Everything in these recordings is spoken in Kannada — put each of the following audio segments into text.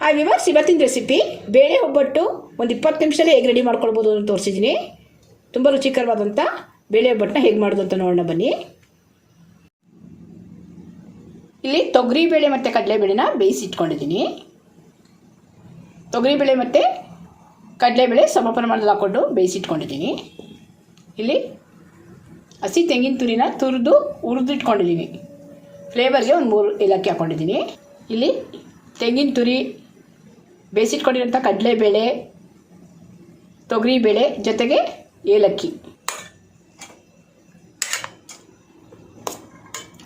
ಹಾಯ್ ವಿವರ್ಸ್ ಇವತ್ತಿನ ರೆಸಿಪಿ ಬೇಳೆ ಒಬ್ಬಟ್ಟು ಒಂದು ಇಪ್ಪತ್ತು ನಿಮಿಷದಲ್ಲಿ ಹೇಗೆ ರೆಡಿ ಮಾಡ್ಕೊಳ್ಬೋದು ಅಂತ ತೋರಿಸಿದ್ದೀನಿ ತುಂಬ ರುಚಿಕರವಾದಂಥ ಬೇಳೆ ಒಬ್ಬಟ್ಟನ್ನ ಹೇಗೆ ಮಾಡೋದು ಅಂತ ನೋಡೋಣ ಬನ್ನಿ. ಇಲ್ಲಿ ತೊಗರಿ ಬೇಳೆ ಮತ್ತು ಕಡಲೆಬೇಳೆನ ಬೇಯಿಸಿ ಇಟ್ಕೊಂಡಿದ್ದೀನಿ ತೊಗರಿಬೇಳೆ ಮತ್ತು ಕಡಲೆಬೇಳೆ ಸಮ ಪ್ರಮಾಣದಲ್ಲಿ ಹಾಕ್ಕೊಂಡು ಬೇಯಿಸಿ ಇಟ್ಕೊಂಡಿದ್ದೀನಿ ಇಲ್ಲಿ ಹಸಿ ತೆಂಗಿನ ತುರಿನ ತುರಿದು ಹುರಿದು ಇಟ್ಕೊಂಡಿದ್ದೀನಿ ಫ್ಲೇವರ್ಗೆ ಒಂದು ಮೂರು ಏಲಕ್ಕಿ ಹಾಕ್ಕೊಂಡಿದ್ದೀನಿ ಇಲ್ಲಿ ತೆಂಗಿನ ತುರಿ ಬೇಯಿಸಿಟ್ಕೊಂಡಿರೋಂಥ ಕಡಲೆಬೇಳೆ, ತೊಗರಿಬೇಳೆ ಜೊತೆಗೆ ಏಲಕ್ಕಿ.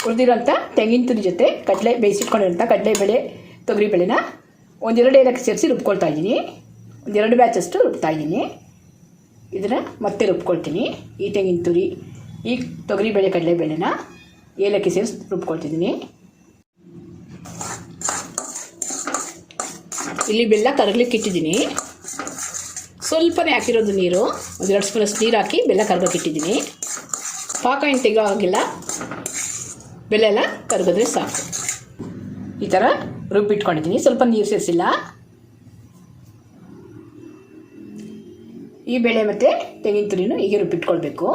ಉಳಿದಿರೋಂಥ ತೆಂಗಿನ ತುರಿ ಜೊತೆ ಕಡಲೆ ಬೇಯಿಸಿಟ್ಕೊಂಡಿರೋಂಥ ಕಡಲೆಬೇಳೆ, ತೊಗರಿಬೇಳೆನ ಒಂದೆರಡು ಏಲಕ್ಕಿ ಸೇರಿಸಿ ರುಬ್ಕೊಳ್ತಾ ಇದ್ದೀನಿ. ಒಂದೆರಡು ಬ್ಯಾಚಷ್ಟು ರುಬ್ತಾ ಇದ್ದೀನಿ. ಇದನ್ನು ಮತ್ತೆ ರುಬ್ಕೊಳ್ತೀನಿ. ಈ ತೆಂಗಿನ ತುರಿ, ಈ ತೊಗರಿಬೇಳೆ, ಕಡಲೆಬೇಳೆನ ಏಲಕ್ಕಿ ಸೇರಿಸಿ ರುಬ್ಕೊಳ್ತಿದ್ದೀನಿ. ಇಲ್ಲಿ ಬೆಲ್ಲ ಕರಗಲಿಕ್ಕೆ ಇಟ್ಟಿದ್ದೀನಿ. ಸ್ವಲ್ಪನೇ ಹಾಕಿರೋದು ನೀರು ಒಂದೆರಡು ಸ್ಪೂನಷ್ಟು ನೀರು ಹಾಕಿ ಬೆಲ್ಲ ಕರ್ಗೋಕೆ ಇಟ್ಟಿದ್ದೀನಿ. ಪಾಕ ಏನು ತೆಗೋ ಆಗಿಲ್ಲ ಬೆಲ್ಲ ಎಲ್ಲ ಕರಗಿದ್ರೆ ಸಾಕು. ಈ ಥರ ರುಬ್ಬಿಟ್ಕೊಂಡಿದ್ದೀನಿ ಸ್ವಲ್ಪ ನೀರು ಸೇರಿಸಿಲ್ಲ. ಈ ಬೇಳೆ ಮತ್ತು ತೆಂಗಿನ ತುರಿನೂ ಹೀಗೆ ರುಬ್ಬಿಟ್ಕೊಳ್ಬೇಕು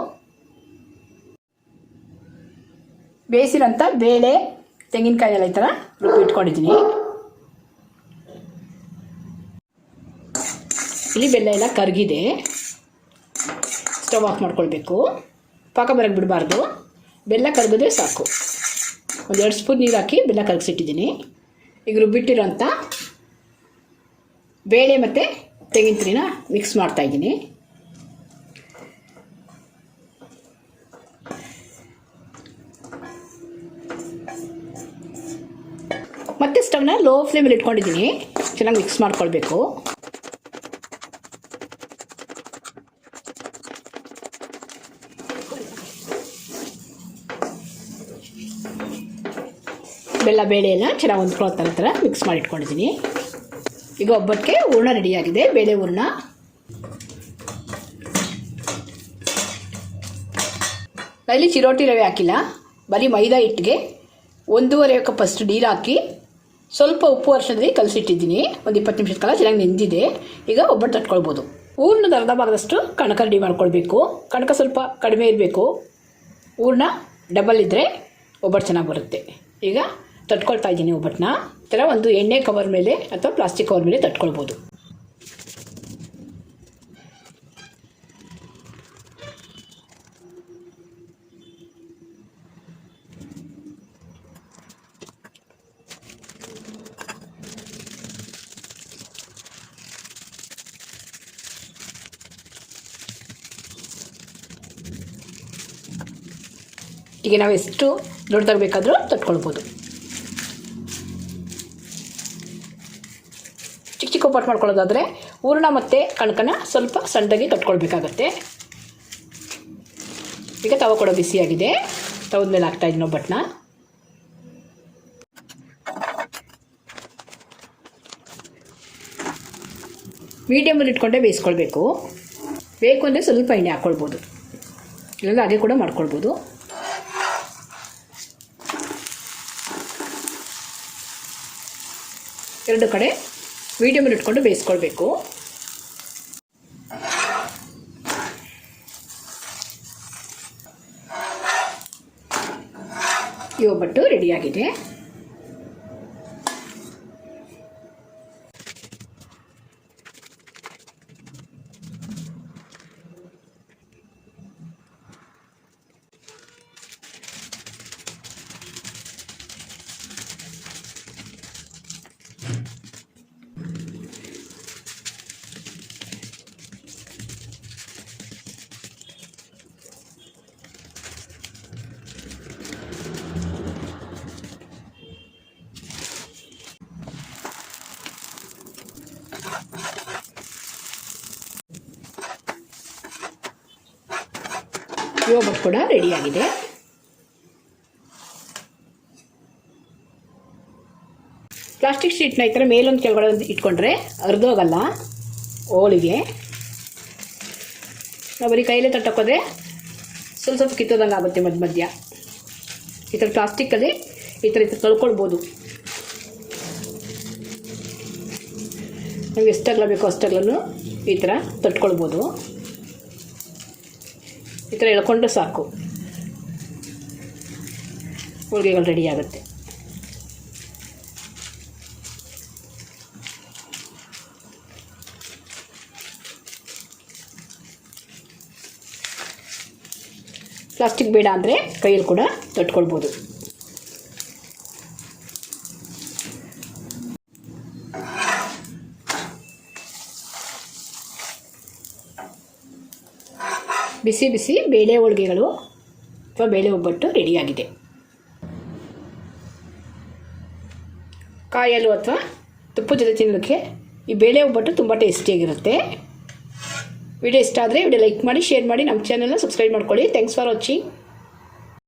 ಬೇಯಿಸಿರೋಂಥ ಬೇಳೆ ತೆಂಗಿನಕಾಯಿ ಎಲ್ಲ ಈ ಥರ ರುಬ್ಬಿಟ್ಕೊಂಡಿದ್ದೀನಿ ಇಲ್ಲಿ ಬೆಲ್ಲ ಎಲ್ಲ ಕರಗಿದೆ. ಸ್ಟವ್ ಆಫ್ ಮಾಡ್ಕೊಳ್ಬೇಕು. ಪಾಕ ಬರಕ್ಕೆ ಬಿಡಬಾರ್ದು. ಬೆಲ್ಲ ಕರಗಿದ್ರೆ ಸಾಕು. ಒಂದೆರಡು ಸ್ಪೂನ್ ನೀರು ಹಾಕಿ ಬೆಲ್ಲ ಕರಗಿಸಿಟ್ಟಿದ್ದೀನಿ. ಈಗ ರುಬ್ಬಿಟ್ಟಿರೋಂಥ ಬೇಳೆ ಮತ್ತು ತೆಂಗಿನ ತುರಿನ ಮಿಕ್ಸ್ ಮಾಡ್ತಾಯಿದ್ದೀನಿ ಮತ್ತೆ ಸ್ಟವ್ನ ಲೋ ಫ್ಲೇಮಲ್ಲಿ ಇಟ್ಕೊಂಡಿದ್ದೀನಿ. ಚೆನ್ನಾಗಿ ಮಿಕ್ಸ್ ಮಾಡ್ಕೊಳ್ಬೇಕು. ಬೆಲ್ಲ ಬೇಳೆ ಎಲ್ಲ ಚೆನ್ನಾಗಿ ಹೊಂದ್ಕೊಳ್ಳೋ ಥರ ಥರ ಮಿಕ್ಸ್ ಮಾಡಿ ಇಟ್ಕೊಂಡಿದ್ದೀನಿ ಈಗ ಒಬ್ಬಟ್ಟಿಗೆ ಹೂರ್ಣ ರೆಡಿಯಾಗಿದೆ, ಬೇಳೆ ಹೂರ್ಣ. ಇಲ್ಲಿ ಚಿರೋಟಿ ರವೆ ಹಾಕಿಲ್ಲ, ಬರೀ ಮೈದಾ ಹಿಟ್ಟಿಗೆ ಒಂದೂವರೆ ಕಪ್ ಅಷ್ಟು ನೀರು ಹಾಕಿ ಸ್ವಲ್ಪ ಉಪ್ಪು ವರ್ಷದಲ್ಲಿ ಕಲಸಿಟ್ಟಿದ್ದೀನಿ, ಒಂದು ಇಪ್ಪತ್ತು ನಿಮಿಷದ ಕಾಲ ಚೆನ್ನಾಗಿ ನೆಂದಿದೆ, ಈಗ ಒಬ್ಬಟ್ಟು ತಟ್ಕೊಳ್ಬೋದು. ಹೂರ್ಣದ ಅರ್ಧ ಭಾಗದಷ್ಟು ಕಣಕ ರೆಡಿ ಮಾಡ್ಕೊಳ್ಬೇಕು. ಕಣಕ ಸ್ವಲ್ಪ ಕಡಿಮೆ ಇರಬೇಕು. ಹೂರ್ಣ ಡಬಲ್ ಇದ್ದರೆ ಒಬ್ಬಟ್ಟು ಚೆನ್ನಾಗಿ ಬರುತ್ತೆ. ಈಗ ತಟ್ಕೊಳ್ತಾ ಇದ್ದೀನಿ ಒಬ್ಬಟ್ಟನ್ನ ಈ ಥರ ಒಂದು ಎಣ್ಣೆ ಕವರ್ ಮೇಲೆ ಅಥವಾ ಪ್ಲಾಸ್ಟಿಕ್ ಕವರ್ ಮೇಲೆ ತಟ್ಕೊಳ್ಬೋದು. ಈಗ ನಾವು ಎಷ್ಟು ದೊಡ್ಡದಾಗಿ ಬೇಕಾದರೂ ತಟ್ಕೊಳ್ಬೋದು. ಉಪ್ಪಟ್ಟು ಮಾಡ್ಕೊಳ್ಳೋದಾದರೆ ಹೂರ್ಣ ಮತ್ತು ಕಣಕನ ಸ್ವಲ್ಪ ಸಣ್ಣದಾಗಿ ಕಟ್ಕೊಳ್ಬೇಕಾಗತ್ತೆ. ಈಗ ತವ ಕೂಡ ಬಿಸಿಯಾಗಿದೆ ತವದ ಮೇಲೆ ಇದ್ನೋ ಬಟ್ನ. ಮೀಡಿಯಮಲ್ಲಿ ಇಟ್ಕೊಂಡೇ ಬೇಯಿಸ್ಕೊಳ್ಬೇಕು. ಬೇಕು ಅಂದರೆ ಸ್ವಲ್ಪ ಎಣ್ಣೆ ಹಾಕ್ಕೊಳ್ಬೋದು ಇಲ್ಲಾಂದರೆ ಹಾಗೆ ಕೂಡ ಮಾಡ್ಕೊಳ್ಬೋದು. ಎರಡು ಕಡೆ ಮೀಡಿಯಮಲ್ಲಿ ಇಟ್ಕೊಂಡು ಬೇಯಿಸ್ಕೊಳ್ಬೇಕು. ಈ ಒಬ್ಬಟ್ಟು ರೆಡಿಯಾಗಿದೆ ಯೋಗಟ್ ಕೂಡ ರೆಡಿಯಾಗಿದೆ. ಪ್ಲಾಸ್ಟಿಕ್ ಶೀಟ್ನ ಈ ಥರ ಮೇಲೊಂದು ಕೆಳಗಡೆ ಒಂದು ಇಟ್ಕೊಂಡ್ರೆ ಅರ್ಧೋಗಲ್ಲ ಹೋಳಿಗೆ. ನಾವು ಬರೀ ಕೈಲೇ ತಟ್ಟಕ್ಕೋದ್ರೆ ಸ್ವಲ್ಪ ಸ್ವಲ್ಪ ಕಿತ್ತೋದಂಗೆ ಆಗುತ್ತೆ ಮಧ್ಯ ಮಧ್ಯ. ಈ ಥರ ಪ್ಲಾಸ್ಟಿಕ್ಕಲ್ಲಿ ಈ ಥರ ಈ ಥರ ತೊಳ್ಕೊಳ್ಬೋದು. ನಮ್ಗೆ ಎಷ್ಟಗಲ ಬೇಕೋ ಅಷ್ಟಾಗ್ಲೂ ಈ ಥರ ತಟ್ಕೊಳ್ಬೋದು. ಈ ಥರ ಎಳ್ಕೊಂಡ್ರೆ ಸಾಕು ಹೋಳಿಗೆಗಳು ರೆಡಿ ಆಗುತ್ತೆ ಪ್ಲಾಸ್ಟಿಕ್ ಬೇಡ ಅಂದರೆ ಕೈಯಲ್ಲಿ ಕೂಡ ತಟ್ಕೊಳ್ಬೋದು ಬಿಸಿ ಬಿಸಿ ಬೇಳೆ ಹೋಳಿಗೆಗಳು ಅಥವಾ ಬೇಳೆ ಒಬ್ಬಟ್ಟು ರೆಡಿಯಾಗಿದೆ. ಕಾಯಲು ಅಥವಾ ತುಪ್ಪ ಜೊತೆ ತಿನ್ನೋದಕ್ಕೆ ಈ ಬೇಳೆ ಒಬ್ಬಟ್ಟು ತುಂಬ ಟೇಸ್ಟಿಯಾಗಿರುತ್ತೆ. ವಿಡಿಯೋ ಇಷ್ಟ ಆದರೆ ವಿಡಿಯೋ ಲೈಕ್ ಮಾಡಿ, ಶೇರ್ ಮಾಡಿ, ನಮ್ಮ ಚಾನಲ್ನ ಸಬ್ಸ್ಕ್ರೈಬ್ ಮಾಡ್ಕೊಳ್ಳಿ. Thanks for watching